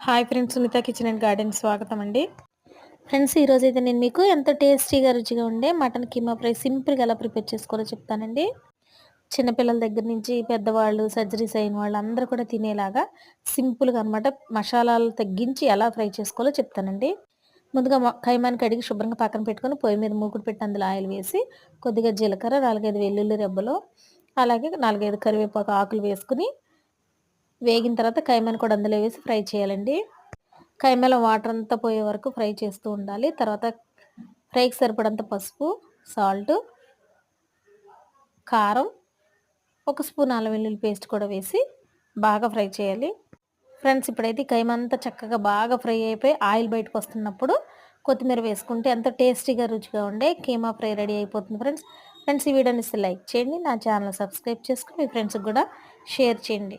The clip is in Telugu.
Hi friends Sunitha kitchen and garden స్వాగతం అండి ఫ్రెండ్స్ ఈరోజు అయితే నేను మీకు ఎంత టేస్టీగా రుచిగా ఉండే మటన్ కీమా ఫ్రై సింపుల్గా ఎలా ప్రిపేర్ చేసుకోవాలో చెప్తానండి. చిన్నపిల్లల దగ్గర నుంచి పెద్దవాళ్ళు సర్జరీస్ అయిన వాళ్ళు అందరూ కూడా తినేలాగా సింపుల్గా అనమాట మసాలాలు తగ్గించి ఎలా ఫ్రై చేసుకోవాలో చెప్తానండి. ముందుగా కైమాని కడిగి శుభ్రంగా పక్కన పెట్టుకొని పొయ్యి మీద మూకుడు పెట్టి అందులో ఆయిల్ వేసి కొద్దిగా జీలకర్ర నాలుగైదు వెల్లుల్లి రెబ్బలు అలాగే నాలుగైదు కరివేపాకు ఆకులు వేసుకుని వేగిన తర్వాత కైమాను కూడా అందులో వేసి ఫ్రై చేయాలండి. కైమాలో వాటర్ అంతా పోయే వరకు ఫ్రై చేస్తూ ఉండాలి. తర్వాత ఫ్రైకి సరిపడంత పసుపు సాల్ట్ కారం ఒక స్పూన్ అల్లం వెల్లుల్లి పేస్ట్ కూడా వేసి బాగా ఫ్రై చేయాలి. ఫ్రెండ్స్ ఇప్పుడైతే కైమంతా చక్కగా బాగా ఫ్రై అయిపోయి ఆయిల్ బయటకు వస్తున్నప్పుడు కొత్తిమీర వేసుకుంటే ఎంతో టేస్టీగా రుచిగా ఉండే కీమా ఫ్రై రెడీ అయిపోతుంది ఫ్రెండ్స్. ఫ్రెండ్స్ ఈ వీడియోని లైక్ చేయండి. నా ఛానల్ సబ్స్క్రైబ్ చేసుకుని మీ ఫ్రెండ్స్కి కూడా షేర్ చేయండి.